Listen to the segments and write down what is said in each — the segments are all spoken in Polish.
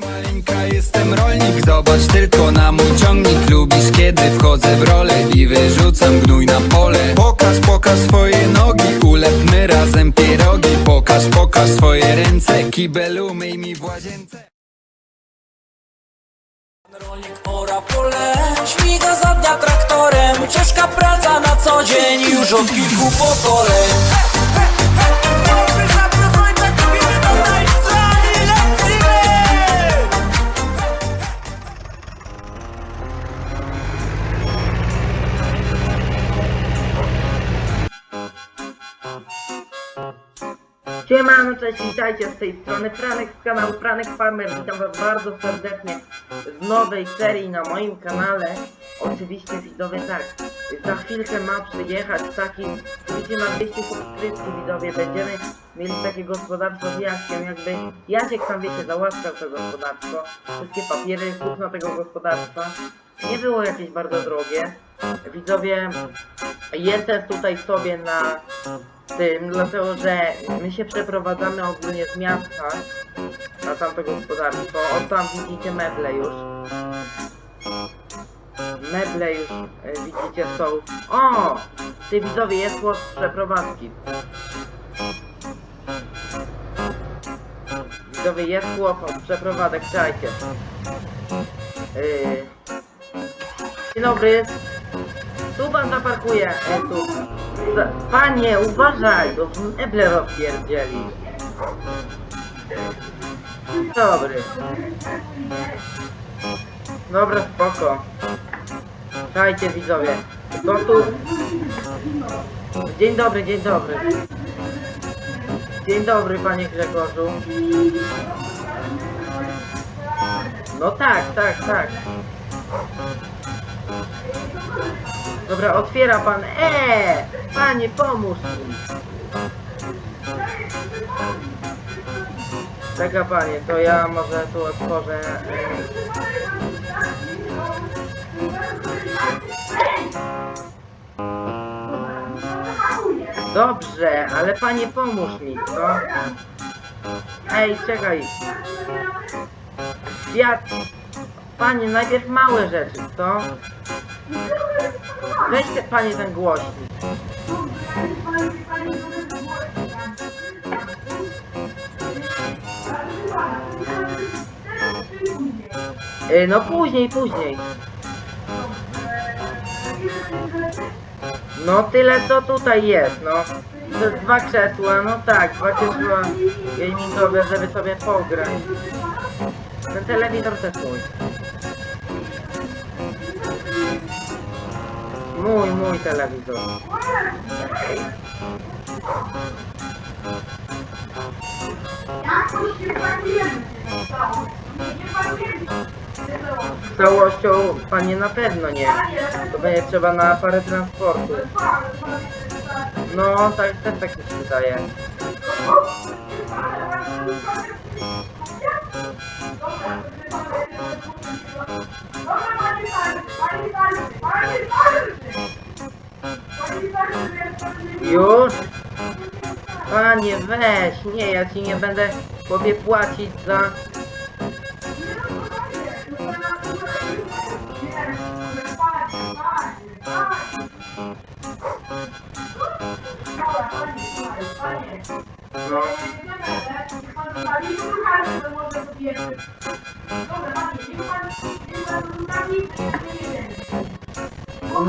Hej maleńka, jestem rolnik, zobacz tylko na mój ciągnik. Lubisz kiedy wchodzę w rolę i wyrzucam gnój na pole. Pokaż, pokaż swoje nogi, ulepmy razem pierogi. Pokaż, pokaż swoje ręce, kibelu myj mi w łazience. Rolnik ora pole, śmiga za dnia traktorem. Ciężka praca na co dzień już od kilku pokoleń Siemano, cześć, witajcie z tej strony Franek z kanału Franek Farmer. Witam was bardzo serdecznie w nowej serii na moim kanale. Oczywiście widzowie tak, za chwilkę ma przyjechać taki, wiecie, na 200 subskrypcji widzowie będziemy mieli takie gospodarstwo z Jaśkiem, jakby Jasiek tam wiecie, załaskał to gospodarstwo, wszystkie papiery, kupno tego gospodarstwa. Nie było jakieś bardzo drogie. Widzowie, jestem tutaj sobie na tym, dlatego że my się przeprowadzamy ogólnie z miasta na tamto gospodarstwo. O tam widzicie meble już. Meble już e, widzicie są. O! Ty widzowie, jest głos przeprowadzki. Widzowie, jest chłop od przeprowadzek, czajcie. Yy. Dzień dobry. Tu pan zaparkuje. E, tu. Panie, uważaj, bo meble rozpierdzieli. Dobry. Dobra, spoko. Słuchajcie widzowie. To tu... Dzień dobry, dzień dobry. Dzień dobry, panie Grzegorzu. No tak, tak, tak. Dobra, otwiera pan. Eee! Panie, pomóż mi. Czeka panie, to ja może tu otworzę. e, Dobrze, ale panie pomóż mi, co? Ej, czekaj. Ja... Panie, najpierw małe rzeczy, co? Weźcie panie ten głośnik. Y, No później, później. No tyle co tutaj jest, no. To dwa krzesła, no tak, dwa krzesła gamingowe, żeby sobie pograć. Ten telewizor też mój. Mój, mój telewizor. Z całością, panie na pewno nie. To będzie trzeba na parę transportu. No, tak, też tak mi się wydaje. Już? Panie, weź, nie, ja ci nie będę sobie płacić za... No.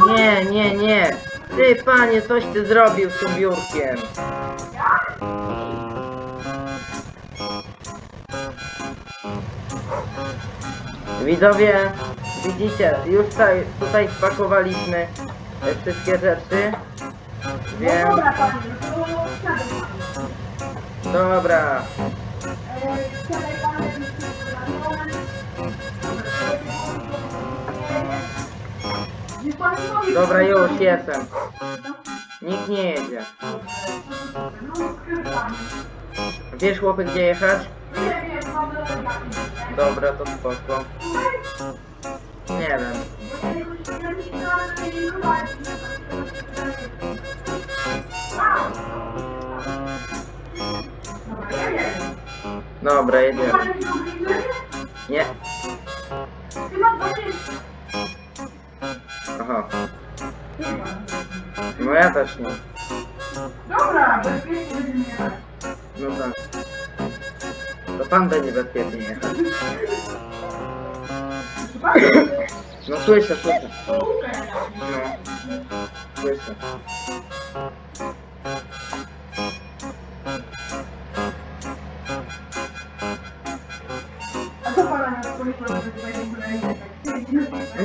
Nie, nie, nie. Ty, panie, coś ty zrobił z tym biurkiem. Widzowie, widzicie, już tutaj, tutaj spakowaliśmy e, wszystkie rzeczy. Wiem. Dobra, panie, to wsiadaj. Dobra. E, pan, Niech pan nie mówi, Dobra, już jestem. Nikt nie jedzie. Wiesz chłopy gdzie jechać? Dobra, to spoko. Nie wiem. Dobra, jedziemy. Nie. Chyba 20. Aha. Też nie. Dobra, bezpiecznie będziemy jechać. No tak. To pan będzie bezpiecznie jechać. No słyszę, słyszę. No. Słyszę. A co pana na policja,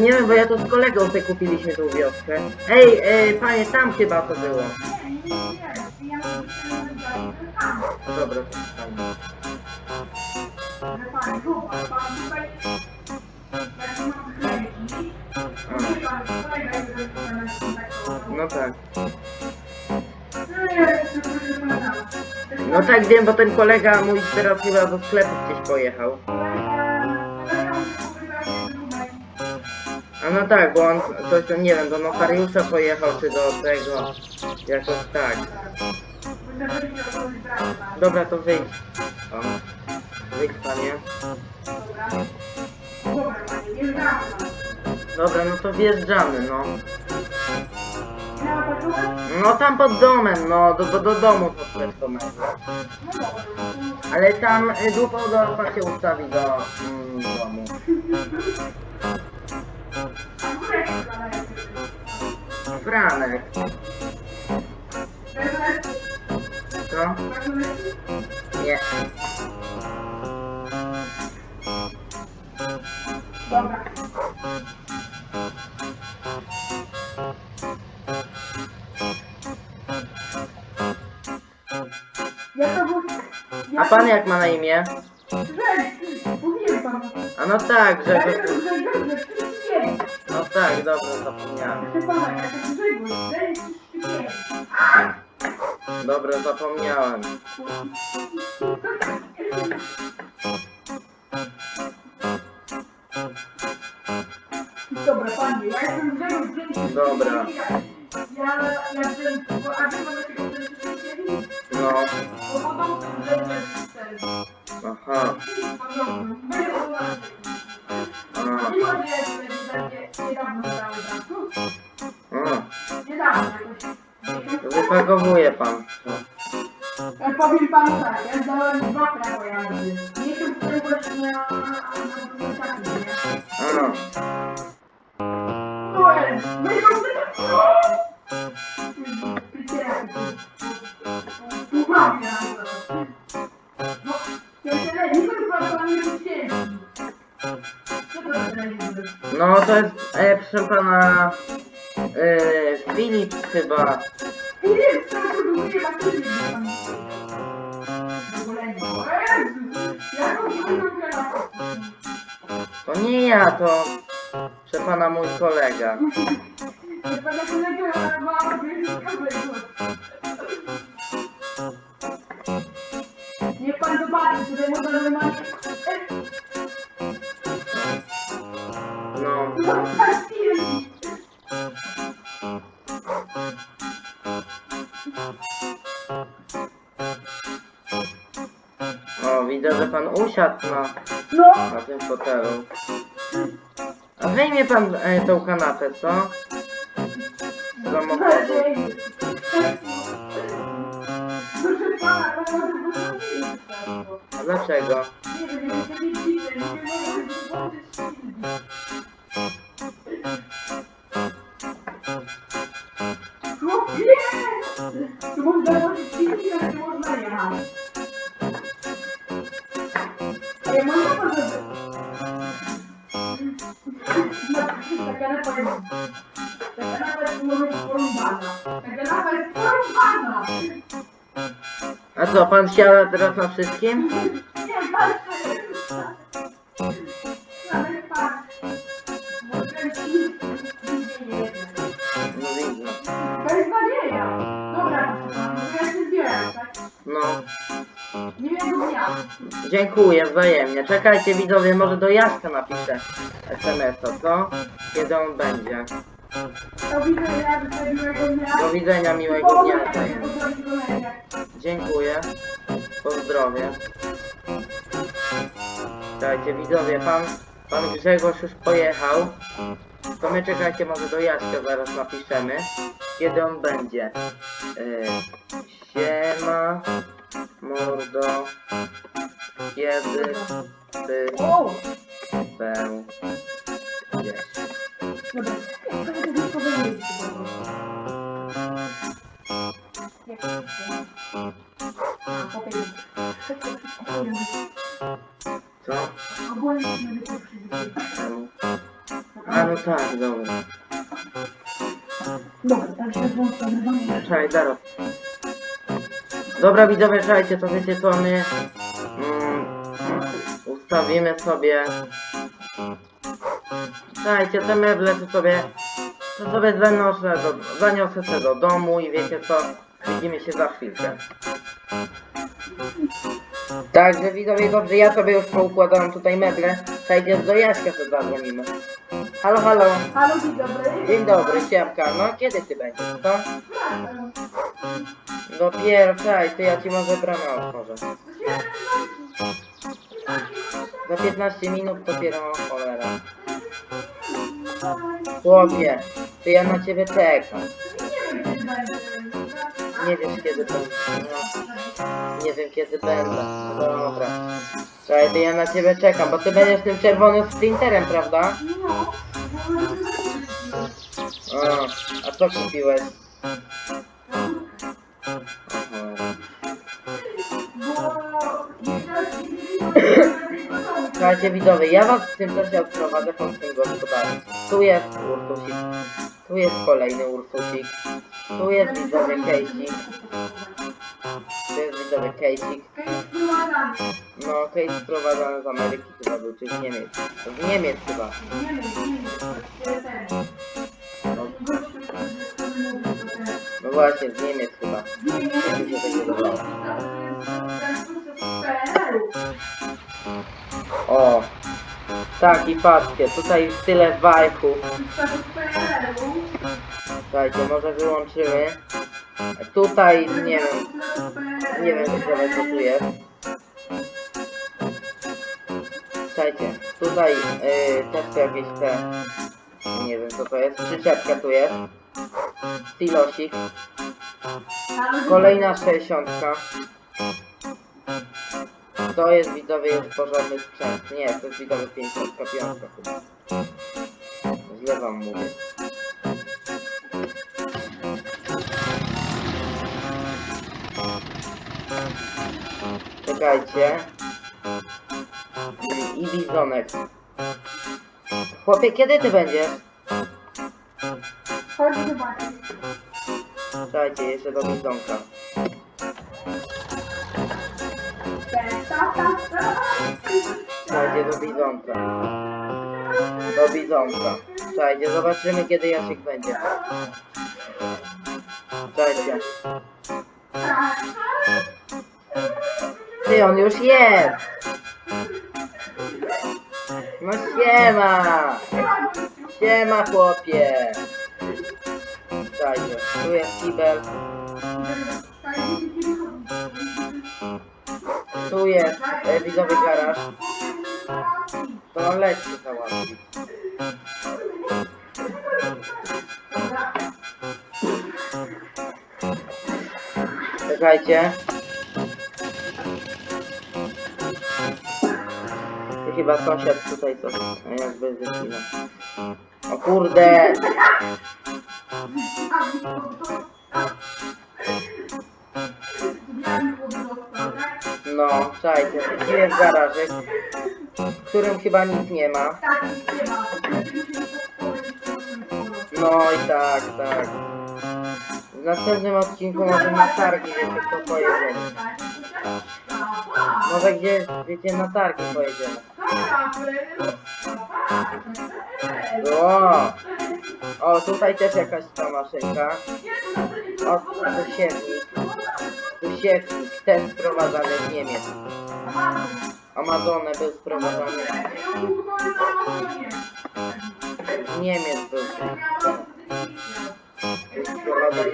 nie wiem, bo ja to z kolegą sobie kupiliśmy tą wioskę. Ej, ej, panie, tam chyba to było. Nie, nie. Ja Dobra. No tak. No tak wiem, bo ten kolega mój teraz chyba do sklepu gdzieś pojechał. A no tak, bo on coś tam, nie wiem, do notariusza pojechał, czy do tego, jakoś tak. Dobra, to wyjdź. O. Wyjdź, panie. Dobra, no to wjeżdżamy, no. No tam pod domem, no, do, do, do domu wszystko będzie. Ale tam y, dupą do się ustawi do mm, domu. Franek, co? Nie. Dobra. Ja to był... A pan jak ma na imię? Grzeg, mówiłem panu. A no tak, Ja że... jestem Grzegorz, że wiedzieli. No tak, dobrze, zapomniałem. Ja że. Dobra, zapomniałem. Dobra, panie, ja jestem że wszyscy Dobra. Ja, ja bo- A dlaczego wszyscy wiedzieli? No, Bo Grzegorz jest aha. Wypakowuje pan. Ja powiem panu tak, ja zdałem dwa prawo jazdy. Miesiąc temu właśnie to telewizor? no to jest, e, proszę pana, e, chyba. Wiem, co produkuje baterie, pan. W ogóle nie. O to. To nie ja, to, proszę pana, mój kolega. Zobaczy, tutaj można normalnie... No, film. o, widzę, że pan usiadł na, No, na tym fotelu. A wyjmie pan e, tą kanapę, co? Z samochodu. Chłopie! Tu można włożyć filmiki, ale nie można jechać. Ej, można to żeby... Ta kanapa jest... Ta kanapa jest może być porąbana. Ta kanapa jest porąbana! A co, pan siada teraz na wszystkim? To jest nadzieja! Dobra, ja się zbieram, tak? No, Miłego dnia! dziękuję wzajemnie. Czekajcie widzowie, może do Jaska napiszę SMS-a, co? Kiedy on będzie. Do widzenia, miłego dnia! Do widzenia, miłego dnia. Dziękuję. Pozdrowie. Czekajcie, widzowie, pan, pan Grzegorz już pojechał. To my czekajcie, może do Jaśka zaraz napiszemy, kiedy on będzie. Yy, siema, mordo, kiedy ty O! Dobra, to będzie tylko prostu. Jak to się... Co? Ogólnie. Czemu? A no tak, dobra. Dobra, tak się włącza nagrywanie. Czekaj. Dobra widzowie, czekajcie, to wiecie co my mm, ustawimy sobie. Czekajcie, te meble to sobie to sobie zanoszę do, zaniosę do domu i wiecie co, widzimy się za chwilkę. Także widzowie, dobrze, ja sobie już poukładałam tutaj meble. Czekajcie, do Jaśka sobie zadzwonimy. Halo, halo. Halo, dzień dobry. Dzień dobry, siemka. No kiedy ty będziesz, co? Dopiero, czekaj, to ja ci może bramę otworzę. Za 15 minut dopiero cholera. Chłopie, to ja na ciebie czekam. Nie wiesz kiedy będę. No, nie wiem kiedy będę. Dobra. Czekaj, to ja na ciebie czekam, bo ty będziesz tym czerwonym sprinterem, prawda? A, a co kupiłeś? Słuchajcie widzowie, ja was w tym czasie odprowadzę po tym gospodarstwie. Tu jest Ursusik, tu jest kolejny Ursusik, tu jest widzowie Casey, tu jest widzowie Casey. No, case sprowadzany z Ameryki chyba był, czy z Niemiec. Z Niemiec chyba. No, no właśnie, z Niemiec chyba. Jak mi się tak wydawało. O! Tak, i patrzcie, tutaj tyle wajchów. Słuchajcie, może wyłączymy. Tutaj, nie wiem, nie wiem, co tu jest. Słuchajcie, tutaj yy, też są jakieś te... Nie wiem, co to jest. Przyczepka tu jest. Silosik. Kolejna 60. To jest widzowie już porządny sprzęt. Nie, to jest widzowie 55 chyba. Źle wam mówię. Czekajcie. I- bizonek. Chłopie, kiedy ty będziesz? Czekajcie, jeszcze do bizonka. Czekajcie do bizonka. Do bizonka. Czekajcie, zobaczymy kiedy Jasiek będzie. Czekajcie. Ty, on już jest! No siema! Siema chłopie! Czekajcie, tu jest kibel, jest e, widzowy garaż. To on leci załatwić. Czekajcie. To chyba sąsiad tutaj coś e, jakby wycina. O kurde! No, czekajcie, tu jest garażyk, w którym chyba nic nie ma. No i tak, tak. W następnym odcinku może na targi, wiecie co pojedziemy. Może gdzieś, wiecie, na targi pojedziemy. O! O, tutaj też jakaś ta maszynka. O, tu siewnik. Siewnik, też sprowadzany z Niemiec. Amazony był sprowadzany z Niemiec był. Był sprowadzany.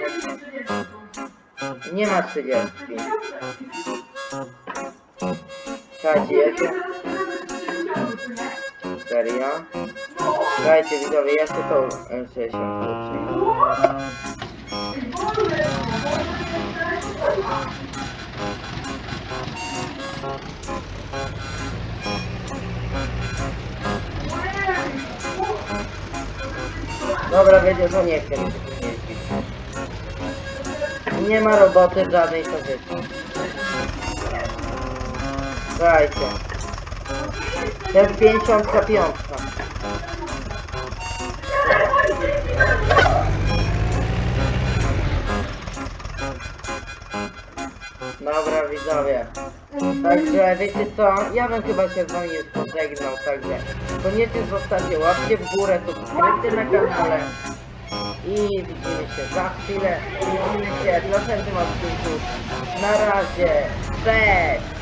Nie ma 30. Czekajcie, jeszcze... seria. Słuchajcie widzowie, ja chcę tą e, 60 uczyć. Dobra, wiedział, że nie chcę tu jeździć. Nie ma roboty żadnej pozycji. Słuchajcie. To jest 55. Dobra widzowie. Także wiecie co, ja bym chyba się z wami już pożegnał, także koniecznie zostawcie łapkę w górę, subskrypcję na kanale i widzimy się za chwilę, widzimy się w następnym odcinku. Na razie, cześć!